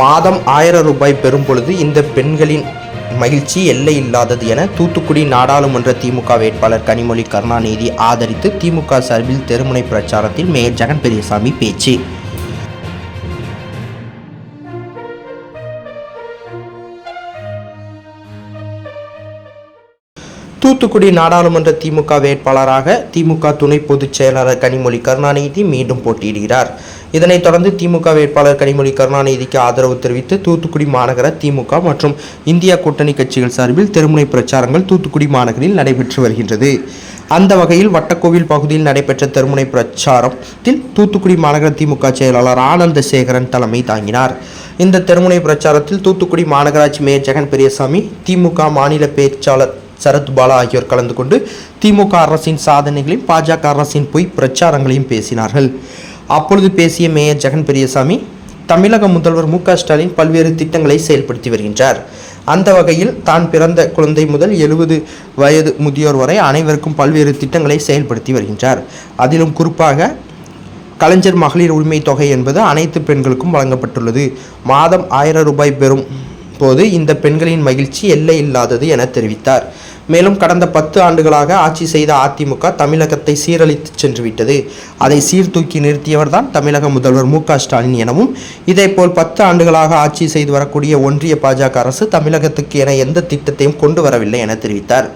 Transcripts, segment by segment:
மாதம் ஆயிரம் ரூபாய் பெறும் பொழுது இந்த பெண்களின் மகிழ்ச்சி எல்லை இல்லாதது என தூத்துக்குடி நாடாளுமன்ற திமுக வேட்பாளர் கனிமொழி கருணாநிதி ஆதரித்து திமுக சார்பில் தெருமுனை பிரச்சாரத்தில் மேயர் ஜெகன் பெரியசாமி பேச்சு. தூத்துக்குடி நாடாளுமன்ற திமுக வேட்பாளராக திமுக துணை பொதுச் செயலாளர் கனிமொழி கருணாநிதி மீண்டும் போட்டியிடுகிறார். இதனைத் தொடர்ந்து திமுக வேட்பாளர் கனிமொழி கருணாநிதிக்கு ஆதரவு தெரிவித்து தூத்துக்குடி மாநகர திமுக மற்றும் இந்தியா கூட்டணி கட்சிகள் சார்பில் தெருமுனை பிரச்சாரங்கள் தூத்துக்குடி மாநகரில் நடைபெற்று வருகின்றது. அந்த வகையில் வட்டக்கோவில் பகுதியில் நடைபெற்ற தெருமுனை பிரச்சாரத்தில் தூத்துக்குடி மாநகர திமுக செயலாளர் ஆனந்த சேகரன் தலைமை தாங்கினார். இந்த தெருமுனை பிரச்சாரத்தில் தூத்துக்குடி மாநகராட்சி மேயர் ஜெகன் பெரியசாமி திமுக மாநில பேச்சாளர் சரத் பாலா ஆகியோர் கலந்து கொண்டு திமுக அரசின் சாதனைகளையும் பாஜக அரசின் பொய் பிரச்சாரங்களையும் பேசினார்கள். அப்பொழுது பேசிய மேயர் ஜெகன் பெரியசாமி தமிழக முதல்வர் மு க ஸ்டாலின் பல்வேறு திட்டங்களை செயல்படுத்தி வருகின்றார். அந்த வகையில் தான் பிறந்த குழந்தை முதல் எழுபது வயது முதியோர் வரை அனைவருக்கும் பல்வேறு திட்டங்களை செயல்படுத்தி வருகின்றார். அதிலும் குறிப்பாக கலைஞர் மகளிர் உரிமை தொகை என்பது அனைத்து பெண்களுக்கும் வழங்கப்பட்டுள்ளது. மாதம் ஆயிரம் ரூபாய் பெறும் போது இந்த பெண்களின் மகிழ்ச்சி எல்லை இல்லாதது என தெரிவித்தார். மேலும் கடந்த பத்து ஆண்டுகளாக ஆட்சி செய்த அதிமுக தமிழகத்தை சீரழித்து சென்றுவிட்டது. அதை சீர்தூக்கி நிறுத்தியவர்தான் தமிழக முதல்வர் மு க ஸ்டாலின் எனவும் இதேபோல் பத்து ஆண்டுகளாக ஆட்சி செய்து வரக்கூடிய ஒன்றிய பாஜக அரசு தமிழகத்துக்கு என எந்த திட்டத்தையும் கொண்டு வரவில்லை என தெரிவித்தார்.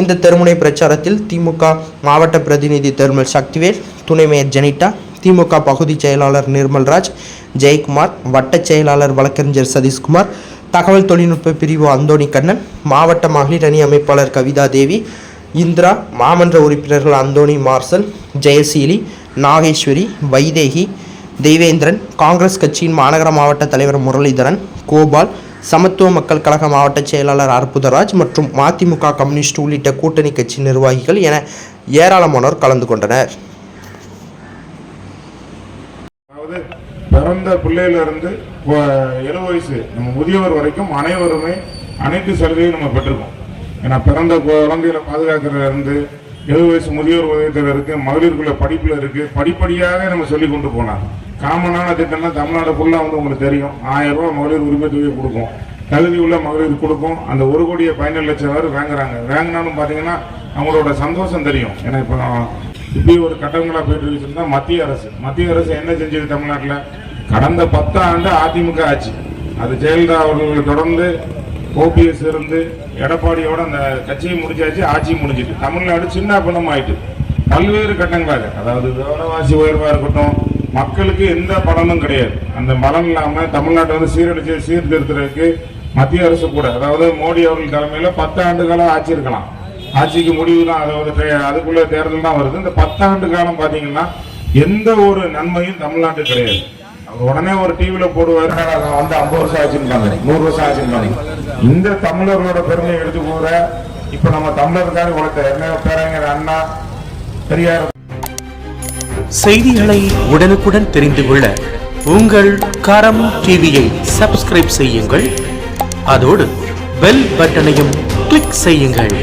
இந்த தெருமுனை பிரச்சாரத்தில் திமுக மாவட்ட பிரதிநிதி தெருமல் சக்திவேல் துணை மேயர் ஜெனிட்டா திமுக பகுதி செயலாளர் நிர்மல்ராஜ் ஜெயக்குமார் வட்டச் செயலாளர் வழக்கறிஞர் சதீஷ்குமார் தகவல் தொழில்நுட்ப பிரிவு அந்தோணி கண்ணன் மாவட்ட மகளிர் அணி அமைப்பாளர் கவிதா தேவி இந்திரா மாமன்ற உறுப்பினர்கள் அந்தோணி மார்சல் ஜெயசீலி நாகேஸ்வரி வைதேகி தெய்வேந்திரன் காங்கிரஸ் கட்சியின் மாநகர மாவட்ட தலைவர் முரளிதரன் கோபால் சமத்துவ மக்கள் கழக மாவட்ட செயலாளர் அற்புதராஜ் மற்றும் மதிமுக கம்யூனிஸ்ட் உள்ளிட்ட கூட்டணி கட்சி நிர்வாகிகள் என ஏராளமானோர் கலந்து கொண்டனர். பிறந்த பிள்ளையிலிருந்து இப்போ எழுபது வயசு நம்ம முதியவர் வரைக்கும் அனைவருமே அனைத்து சலுகையும் நம்ம பெற்றிருக்கோம். ஏன்னா பிறந்த குழந்தைகளை பாதுகாக்கிறதுல இருந்து எழுபது வயசு முதியோர் உதயத்தில் இருக்கு மகளிருக்குள்ள படிப்புல இருக்கு படிப்படியாக நம்ம சொல்லி கொண்டு போனார் காமனான திட்டம்னா தமிழ்நாடு ஃபுல்லாக வந்து உங்களுக்கு தெரியும். ஆயிரம் ரூபாய் மகளிர் உரிமை தொகையை கொடுக்கும். தகுதி உள்ள மகளிர் கொடுக்கும். அந்த ஒரு கோடியை பதினேழு லட்சம் பேர் வாங்குறாங்க. வாங்கினாலும் பார்த்தீங்கன்னா அவங்களோட சந்தோஷம் தெரியும். ஏன்னா இப்போ இப்படி ஒரு கட்டங்களாக போயிட்டு இருக்குன்னா மத்திய அரசு. மத்திய அரசு என்ன செஞ்சது தமிழ்நாட்டில்? கடந்த பத்து ஆண்டு அதிமுக ஆட்சி. அது ஜெயலலிதா அவர்கள் தொடர்ந்து ஓபிஎஸ் இருந்து எடப்பாடியோட அந்த கட்சியை முடிஞ்சாச்சு ஆட்சியும் முடிஞ்சிட்டு. தமிழ்நாடு சின்ன பணம் ஆயிட்டு. பல்வேறு கட்டங்களாக அதாவது விவரவாசி உயர்வாக இருக்கட்டும் மக்களுக்கு எந்த பலனும் கிடையாது. அந்த பலன் இல்லாமல் தமிழ்நாட்டை வந்து சீரழிச்சு சீர்திருத்துறதுக்கு மத்திய அரசு கூட அதாவது மோடி அவர்கள் தலைமையில் பத்து ஆண்டு காலம் ஆட்சி இருக்கலாம். ஆட்சிக்கு முடிவு தான் அதாவது அதுக்குள்ளே அதுக்குள்ள தேர்தல் தான் வருது. இந்த பத்தாண்டு காலம் பார்த்தீங்கன்னா எந்த ஒரு நன்மையும் தமிழ்நாட்டு கிடையாது. உடனே ஒரு டிவில போடுவார். வந்து ஐம்பது வருஷம் ஆச்சுருக்காங்க நூறு வருஷம் ஆச்சுருக்காங்க இந்த தமிழர்களோட பெருமையை எடுத்து கூற இப்ப நம்ம தமிழருக்காக உலகத்தை என்ன பேரறிஞர் அண்ணா பெரியார். செய்திகளை உடனுக்குடன் தெரிந்து கொள்ள உங்கள் கரம் டிவியை சப்ஸ்கிரைப் செய்யுங்கள். அதோடு பெல் பட்டனையும் கிளிக் செய்யுங்கள்.